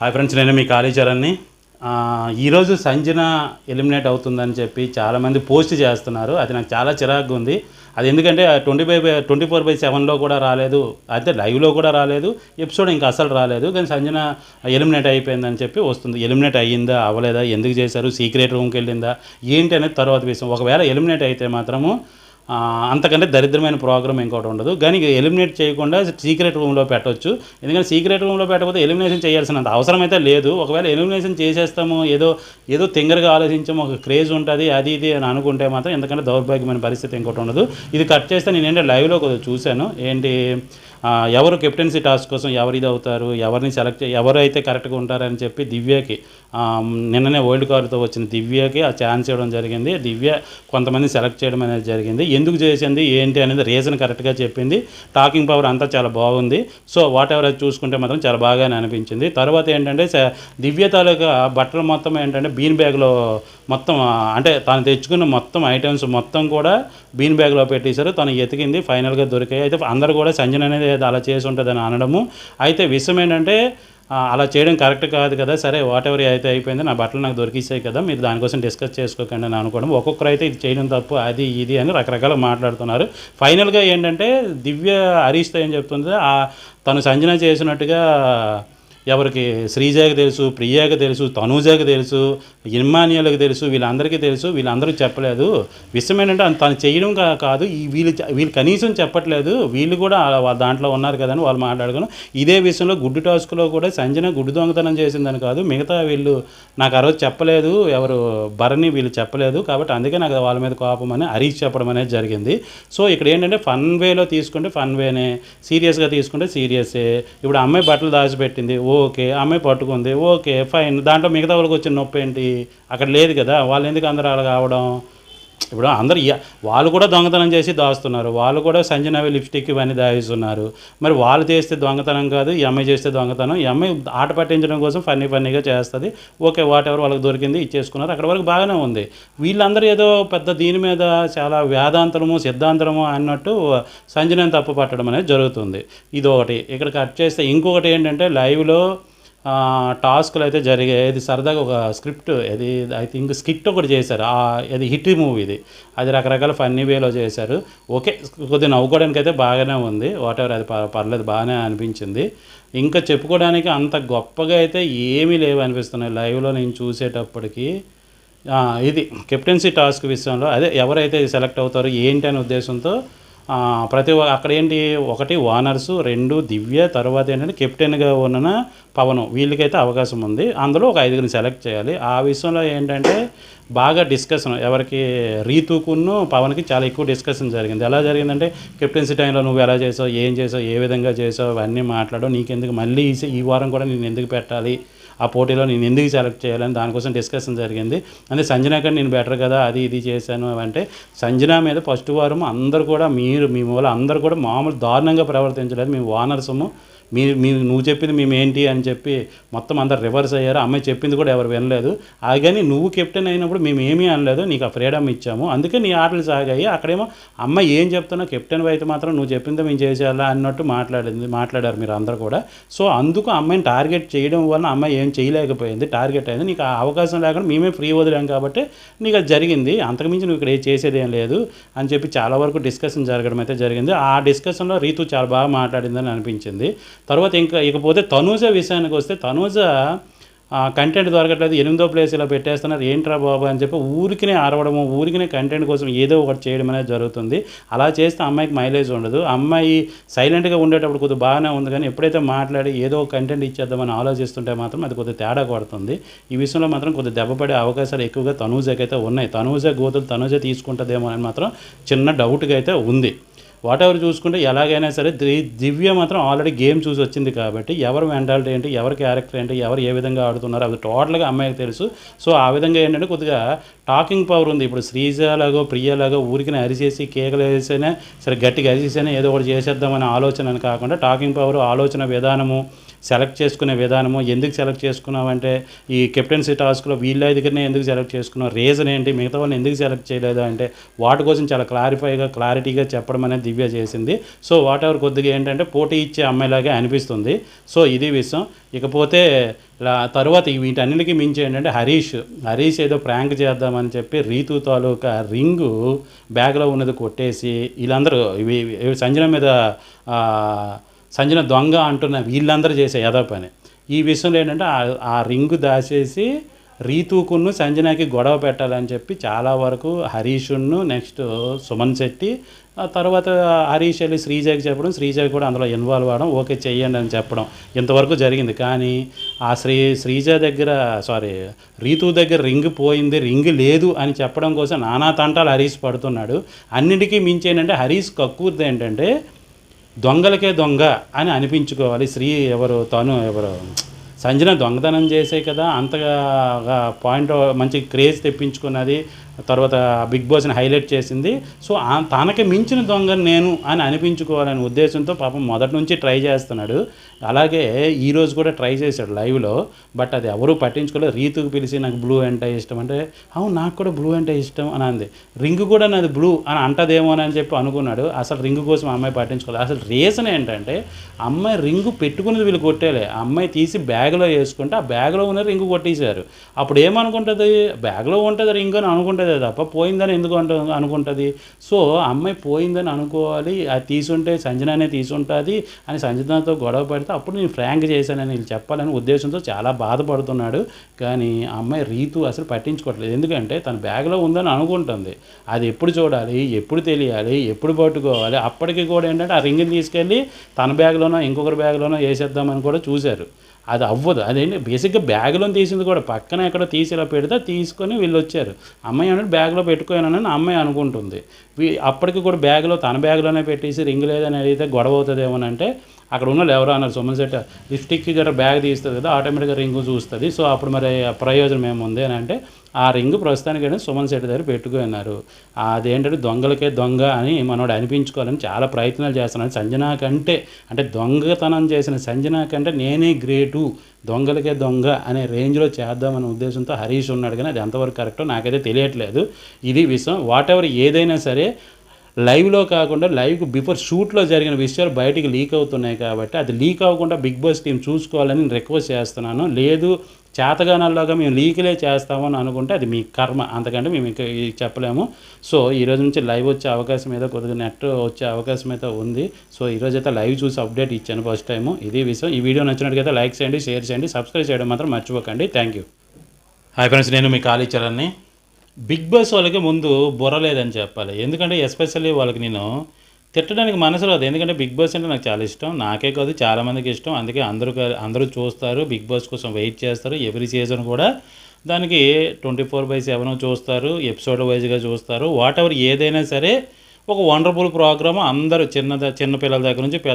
Hi friends నేను మీ కాళీచరణ్ని. ఈరోజు Sanjana eliminate అవుతుందని చెప్పి చాలామంది పోస్ట్ చేస్తున్నారు. అది నాకు చాలా చిరాకు ఉంది. అది ఎందుకంటే twenty by twenty four by సెవెన్లో కూడా రాలేదు. అయితే లైవ్లో కూడా రాలేదు. ఎపిసోడ్ ఇంకా అసలు రాలేదు. కానీ సంజన ఎలిమినేట్ అయిపోయిందని చెప్పి వస్తుంది. ఎలిమినేట్ అయ్యిందా? అవ్వలేదా? ఎందుకు చేశారు? సీక్రెట్ రూమ్కి వెళ్ళిందా? ఏంటి అనేది తర్వాత విషయం. ఒకవేళ ఎలిమినేట్ అయితే మాత్రము అంతకంటే దరిద్రమైన ప్రోగ్రామ్ ఇంకోటి ఉండదు. కానీ ఎలిమినేట్ చేయకుండా సీక్రెట్ రూమ్లో పెట్టవచ్చు ఎందుకంటే సీక్రెట్ రూమ్లో పెట్టకపోతే ఎలిమినేషన్ చేయాల్సినంత అవసరం అయితే లేదు. ఒకవేళ ఎలిమినేషన్ చేసేస్తాము ఏదో ఏదో తింగరగా ఆలోచించాము ఒక క్రేజ్ ఉంటుంది అది ఇది అని అనుకుంటే మాత్రం ఎందుకంటే దౌర్భాగ్యమైన పరిస్థితి ఇంకోటి ఉండదు. ఇది కట్ చేస్తే నేను ఏంటంటే లైవ్లో కొద్దిగా చూశాను. ఏంటి? ఎవరు కెప్టెన్సీ టాస్క్ కోసం ఎవరు ఇది అవుతారు ఎవరిని సెలెక్ట్ ఎవరైతే కరెక్ట్గా ఉంటారని చెప్పి దివ్యకి నిన్ననే వరల్డ్ కార్డుతో వచ్చిన దివ్యకి ఆ ఛాన్స్ ఇవ్వడం జరిగింది. దివ్య కొంతమంది సెలెక్ట్ చేయడం అనేది జరిగింది. ఎందుకు చేసింది ఏంటి అనేది రీజన్ కరెక్ట్గా చెప్పింది. టాకింగ్ పవర్ అంతా చాలా బాగుంది. సో వాట్ ఎవర్ అది చూసుకుంటే మాత్రం చాలా బాగానే అనిపించింది. తర్వాత ఏంటంటే దివ్య తాలూకా బట్టలు మొత్తం ఏంటంటే బీన్ బ్యాగ్లో మొత్తం అంటే తను తెచ్చుకున్న మొత్తం ఐటమ్స్ మొత్తం కూడా బీన్ బ్యాగ్లో పెట్టేశారు. తను ఎతికింది ఫైనల్గా దొరికాయి. అయితే అందరూ కూడా సంజన అనేది అలా చేసి ఉంటుందని అనడము. అయితే విషయం ఏంటంటే అలా చేయడం కరెక్ట్ కాదు కదా సరే వాట్ ఎవర్ అయితే అయిపోయింది నా బట్టలు నాకు దొరికిస్తాయి కదా మీరు దానికోసం డిస్కస్ చేసుకోకండి అని అనుకోవడం. ఒక్కొక్కరు అయితే ఇది చేయడం తప్పు అది ఇది అని రకరకాల మాట్లాడుతున్నారు. ఫైనల్గా ఏంటంటే దివ్య హరీష్తో ఏం చెప్తుంది తను సంజన చేసినట్టుగా ఎవరికి శ్రీజాకి తెలుసు ప్రియాకి తెలుసు తనూజాకి తెలుసు ఇమానియాలకు తెలుసు వీళ్ళందరికీ తెలుసు వీళ్ళందరూ చెప్పలేదు. విషయం ఏంటంటే తను చేయడం కాదు ఈ వీళ్ళు వీళ్ళు కనీసం చెప్పట్లేదు. వీళ్ళు కూడా వాళ్ళ దాంట్లో ఉన్నారు కదని వాళ్ళు మాట్లాడుకున్నాం. ఇదే విషయంలో గుడ్డు టాస్క్లో కూడా సంజన గుడ్డు దొంగతనం చేసిందని కాదు మిగతా వీళ్ళు నాకు ఆ రోజు చెప్పలేదు ఎవరు భరణి వీళ్ళు చెప్పలేదు కాబట్టి అందుకే నాకు వాళ్ళ మీద కోపం అని హరీష్ చెప్పడం అనేది జరిగింది. సో ఇక్కడ ఏంటంటే ఫన్ వేలో తీసుకుంటే ఫన్ వేనే సీరియస్గా తీసుకుంటే సీరియసే. ఇప్పుడు అమ్మాయి బట్టలు దాచిపెట్టింది ఓ ఓకే అమ్మాయి పట్టుకుంది. Okay fine. దాంట్లో మిగతా వాళ్ళకి వచ్చిన నొప్పి ఏంటి అక్కడ లేదు కదా. వాళ్ళు ఎందుకు అందరూ అలా కావడం? ఇప్పుడు అందరు వాళ్ళు కూడా దొంగతనం చేసి దాస్తున్నారు. వాళ్ళు కూడా సంజనవి లిప్స్టిక్ ఇవన్నీ దాయిస్తున్నారు. మరి వాళ్ళు చేస్తే దొంగతనం కాదు ఎంఐ అమ్మాయి చేస్తే దొంగతనం. ఎంఐ అమ్మాయి ఆట పట్టించడం కోసం ఫన్నీ ఫన్నీగా చేస్తుంది. ఓకే వాట్ ఎవరు వాళ్ళకి దొరికింది ఇచ్చేసుకున్నారు. అక్కడ వరకు బాగానే ఉంది. వీళ్ళందరూ ఏదో పెద్ద దీని మీద చాలా వేదాంతరము సిద్ధాంతము అన్నట్టు సంజనని తప్పు పట్టడం అనేది జరుగుతుంది. ఇది ఒకటి ఇక్కడ కట్ చేస్తే ఇంకొకటి ఏంటంటే లైవ్లో టాస్క్లు అయితే జరిగే ఇది సరదాగా ఒక స్క్రిప్ట్ అది ఐ థింక్ స్కిట్ ఒకటి చేశారు. అది హిట్ మూవీ ఇది. అది రకరకాల ఫన్నీ వేలో చేశారు. ఓకే కొద్దిగా నవ్వుకోవడానికి అయితే బాగానే ఉంది. వాట్ ఎవర్ అది పర్లేదు బాగానే అనిపించింది. ఇంకా చెప్పుకోవడానికి అంత గొప్పగా అయితే ఏమీ లేవు అనిపిస్తున్నాయి. లైవ్లో నేను చూసేటప్పటికి ఇది కెప్టెన్సీ టాస్క్ విషయంలో. అదే ఎవరైతే సెలెక్ట్ అవుతారో ఏంటి అనే ఉద్దేశంతో ప్రతి అక్కడ ఏంటి? ఒకటి ఓనర్సు రెండు దివ్య తర్వాత ఏంటంటే కెప్టెన్గా ఉన్న పవన్. వీళ్ళకైతే అవకాశం ఉంది. అందులో ఒక ఐదుగురిని సెలెక్ట్ చేయాలి. ఆ విషయంలో ఏంటంటే బాగా డిస్కషన్ ఎవరికి రీతుకును పవన్కి చాలా ఎక్కువ డిస్కషన్ జరిగింది. ఎలా జరిగిందంటే కెప్టెన్సీ టైంలో నువ్వు ఎలా చేసావు ఏం చేసావు ఏ విధంగా చేసావు అవన్నీ మాట్లాడవు నీకెందుకు మళ్ళీ ఈ వారం కూడా నేను ఎందుకు పెట్టాలి? ఆ పోటీలో నేను ఎందుకు సెలెక్ట్ చేయాలని దానికోసం డిస్కషన్ జరిగింది. అంటే సంజన కంటే నేను బెటర్ కదా అది ఇది చేశాను అంటే సంజన మీద ఫస్ట్ వారం అందరూ కూడా మీరు మీ మూల అందరూ కూడా మామూలు దారుణంగా ప్రవర్తించలేదు. మేము వానర్సము మీ మీ నువ్వు చెప్పింది మేము ఏంటి అని చెప్పి మొత్తం అందరు రివర్స్ అయ్యారు. అమ్మాయి చెప్పింది కూడా ఎవరు వినలేదు. ఆ కానీ నువ్వు కెప్టెన్ అయినప్పుడు మేము ఏమీ అనలేదు. నీకు ఆ ఫ్రీడమ్ ఇచ్చాము. అందుకే నీ ఆటలు సాగాయి. అక్కడేమో అమ్మాయి ఏం చెప్తున్నా కెప్టెన్ అయితే మాత్రం నువ్వు చెప్పింది మేము చేసేయాలా అన్నట్టు మాట్లాడింది మాట్లాడారు మీరు అందరూ కూడా. సో అందుకు అమ్మాయిని టార్గెట్ చేయడం వల్ల అమ్మాయి ఏం చేయలేకపోయింది. టార్గెట్ అయింది. నీకు ఆ అవకాశం లేకుండా మేమే ఫ్రీ వదిలాం కాబట్టి నీకు అది జరిగింది. అంతకుమించి నువ్వు ఇక్కడ ఏ చేసేది ఏం లేదు అని చెప్పి చాలా వరకు డిస్కషన్ జరగడం అయితే జరిగింది. ఆ డిస్కషన్లో రీతు చాలా బాగా మాట్లాడిందని అనిపించింది. తర్వాత ఇంకా ఇకపోతే తనూజ విషయానికి వస్తే తనూజ కంటెంట్ దొరకట్లేదు ఎనిమిదో ప్లేస్ ఇలా పెట్టేస్తున్నారు. ఏంట్రా బాబు అని చెప్పి ఊరికినే ఆరవడము ఊరికినే కంటెంట్ కోసం ఏదో ఒకటి చేయడం అనేది జరుగుతుంది. అలా చేస్తే అమ్మాయికి మైలేజ్ ఉండదు. అమ్మాయి సైలెంట్గా ఉండేటప్పుడు కొద్దిగా బాగానే ఉంది కానీ ఎప్పుడైతే మాట్లాడి ఏదో కంటెంట్ ఇచ్చేద్దామని ఆలోచిస్తుంటే మాత్రం అది కొద్దిగా తేడా కొడుతుంది. ఈ విషయంలో మాత్రం కొద్దిగా దెబ్బపడే అవకాశాలు ఎక్కువగా తనూజకి అయితే ఉన్నాయి. తనూజ గోతులు తనూజ తీసుకుంటుందేమో అని మాత్రం చిన్న డౌట్గా అయితే ఉంది. వాట్ ఎవరు చూసుకుంటే ఎలాగైనా సరే దివ్య మాత్రం ఆల్రెడీ గేమ్ చూసి వచ్చింది కాబట్టి ఎవరు మెంటాలిటీ ఏంటి ఎవరి క్యారెక్టర్ ఏంటి ఎవరు ఏ విధంగా ఆడుతున్నారు అది టోటల్గా అమ్మాయికి తెలుసు. సో ఆ విధంగా ఏంటంటే కొద్దిగా టాకింగ్ పవర్ ఉంది. ఇప్పుడు శ్రీజలాగో ప్రియలాగో ఊరికి అరిచేసి కేకలు వేసేనే సరే గట్టిగా అరిచేసేనే ఏదో ఒకటి చేసేద్దామనే ఆలోచన అని కాకుండా టాకింగ్ పవర్ ఆలోచన విధానము సెలెక్ట్ చేసుకునే విధానము ఎందుకు సెలెక్ట్ చేసుకున్నావంటే ఈ కెప్టెన్సీ టాస్క్లో వీళ్ళ దగ్గరనే ఎందుకు సెలెక్ట్ చేసుకున్నావు రీజన్ ఏంటి మిగతా వాళ్ళని ఎందుకు సెలెక్ట్ చేయలేదు అంటే వాటి కోసం చాలా క్లారిఫైగా క్లారిటీగా చెప్పడం అనేది దివ్య చేసింది. సో వాట్ ఎవర్ కొద్దిగా ఏంటంటే పోటీ ఇచ్చే అమ్మాయిలాగే అనిపిస్తుంది. సో ఇది విషయం. ఇకపోతే ఇలా తర్వాత వీటన్నిటికి మించి ఏంటంటే హరీష్ హరీష్ ఏదో ప్రాంక్ చేద్దామని చెప్పి రీతు తాలూకా రింగు బ్యాగ్లో ఉన్నది కొట్టేసి వీళ్ళందరూ ఇవి సంజన మీద సంజన దొంగ అంటున్న వీళ్ళందరూ చేసే యథా పని. ఈ విషయంలో ఏంటంటే ఆ- రింగు దాచేసి రీతూకును సంజనాకి గొడవ పెట్టాలని చెప్పి చాలా వరకు హరీషును నెక్స్ట్ సుమన్ శెట్టి ఆ తర్వాత హరీష్ వెళ్ళి శ్రీజకి చెప్పడం శ్రీజ కూడా అందులో ఇన్వాల్వ్ అవ్వడం ఓకే చెయ్యండి అని చెప్పడం ఇంతవరకు జరిగింది. కానీ ఆ శ్రీ శ్రీజ దగ్గర సారీ రీతు దగ్గర రింగ్ పోయింది రింగ్ లేదు అని చెప్పడం కోసం నానా తంటాలు హరీష్ పడుతున్నాడు. అన్నిటికీ మించి ఏంటంటే హరీష్ కక్కుర్ది ఏంటంటే దొంగలకే దొంగ అని అనిపించుకోవాలి. శ్రీ ఎవరు తను ఎవరు. సంజన దొంగతనం చేసే కదా అంతగా పాయింట్ మంచి క్రేజ్ తెప్పించుకున్నది. తర్వాత బిగ్ బాస్ని హైలైట్ చేసింది. సో తనకి మించిన దొంగ నేను అని అనిపించుకోవాలనే ఉద్దేశంతో పాపం మొదటి నుంచి ట్రై చేస్తున్నాడు. అలాగే ఈరోజు కూడా ట్రై చేశాడు లైవ్లో బట్ అది ఎవరూ పట్టించుకోలేదు. రీతుకు పిలిచి నాకు బ్లూ అంటే ఇష్టం అంటే అవును నాకు కూడా బ్లూ అంటే ఇష్టం అని అంది. రింగ్ కూడా నాది బ్లూ అని అంటదేమో అని చెప్పి అనుకున్నాడు. అసలు రింగ్ కోసం ఆ అమ్మాయి పట్టించుకోలేదు. అసలు రీజన్ ఏంటంటే అమ్మాయి రింగు పెట్టుకున్నది వీళ్ళు కొట్టేలే. అమ్మాయి తీసి బ్యాగ్లో వేసుకుంటే ఆ బ్యాగ్లో ఉన్న రింగు కొట్టేశారు. అప్పుడు ఏమనుకుంటుంది? బ్యాగ్లో ఉంటుంది రింగ్ అని అనుకుంటుంది తప్ప పోయిందని ఎందుకు అంటు అనుకుంటుంది? సో ఆ అమ్మాయి పోయిందని అనుకోవాలి అది తీసుంటే సంజననే తీసుంటుంది అని సంజనతో గొడవ పడితే అప్పుడు నేను ఫ్రాంక్ చేశానని వీళ్ళు చెప్పాలని ఉద్దేశంతో చాలా బాధపడుతున్నాడు. కానీ ఆ అమ్మాయి రీతు అసలు పట్టించుకోవట్లేదు. ఎందుకంటే తన బ్యాగ్లో ఉందని అనుకుంటుంది. అది ఎప్పుడు చూడాలి ఎప్పుడు తెలియాలి ఎప్పుడు పట్టుకోవాలి? అప్పటికి కూడా ఏంటంటే ఆ రింగ్ని తీసుకెళ్ళి తన బ్యాగ్లోనో ఇంకొకరి బ్యాగ్లోనో వేసేద్దామని కూడా చూశారు. అది అవ్వదు. అదేంటి బేసిక్గా బ్యాగ్లో తీసింది కూడా. పక్కన ఎక్కడ తీసి ఇలా పెడితే తీసుకొని వీళ్ళు వచ్చారు. అమ్మాయి అనేది బ్యాగ్లో పెట్టుకోయానని అమ్మాయి అనుకుంటుంది. వీ- అప్పటికి కూడా బ్యాగ్లో తన బ్యాగ్లోనే పెట్టేసి రింగ్ లేదని అడిగితే గొడవ అవుతుందేమోనంటే అక్కడ ఉన్న వాళ్ళు ఎవరో అన్నారు సుమన్ సెట్ లిప్స్టిక్ గట్రా బ్యాగ్ తీస్తుంది కదా ఆటోమేటిక్గా రింగు చూస్తుంది. సో అప్పుడు మరి ప్రయోజనం ఏముంది? అని అంటే ఆ రింగ్ ప్రస్తుతానికైనా సుమన్ శెట్టి దగ్గర పెట్టుకున్నారు అదేంటంటే దొంగలకే దొంగ అని మనోడు అనిపించుకోవాలని చాలా ప్రయత్నాలు చేస్తున్నాడు. సంజనా కంటే అంటే దొంగతనం చేసిన సంజనా కంటే నేనే గ్రేటు దొంగలకే దొంగ అనే రేంజ్లో చేద్దామనే ఉద్దేశంతో హరీష్ ఉన్నాడు. కానీ అది ఎంతవరకు కరెక్టో నాకైతే తెలియట్లేదు. ఇది విషయం. వాట్ ఎవర్ ఏదైనా సరే లైవ్లో కాకుండా లైవ్ బిఫోర్ షూట్లో జరిగిన విషయాలు బయటికి లీక్ అవుతున్నాయి కాబట్టి అది లీక్ అవ్వకుండా బిగ్ బాస్ టీం చూసుకోవాలని నేను రిక్వెస్ట్ చేస్తున్నాను. లేదు చేతగానాల్లోగా మేము లీకులే చేస్తామని అనుకుంటే అది మీ కర్మ. అంతకంటే మేము ఇంకా చెప్పలేము. సో ఈ రోజు నుంచి లైవ్ వచ్చే అవకాశం ఏదో కొద్దిగా నెట్ వచ్చే అవకాశం అయితే ఉంది. సో ఈ రోజు అయితే లైవ్ చూసి అప్డేట్ ఇచ్చాను ఫస్ట్ టైము. ఇది విషయం. ఈ వీడియో నచ్చినట్టుగా లైక్ చేయండి షేర్ చేయండి సబ్స్క్రైబ్ చేయడం మాత్రం మర్చిపోకండి. Thank you. హాయ్ ఫ్రెండ్స్ నేను మీ ఖాళీ కాళీచరణ్ని బిగ్ బాస్ వాళ్ళకి ముందు బుర్ర లేదని చెప్పాలి. ఎందుకంటే ఎస్పెషల్లీ వాళ్ళకి నేను తిట్టడానికి మనసు రాదు. ఎందుకంటే బిగ్ బాస్ అంటే నాకు చాలా ఇష్టం. నాకే కాదు చాలామందికి ఇష్టం. అందుకే అందరూ అందరూ చూస్తారు. బిగ్ బాస్ కోసం వెయిట్ చేస్తారు. ఎవ్రీ సీజన్ కూడా దానికి ట్వంటీ ఫోర్ బై సెవెన్ చూస్తారు. ఎపిసోడ్ వైజ్గా చూస్తారు. వాట్ ఎవర్ ఏదైనా సరే ఒక వండర్ఫుల్ ప్రోగ్రామ్ అందరూ చిన్న చిన్న పిల్లల దగ్గర నుంచి పెద్ద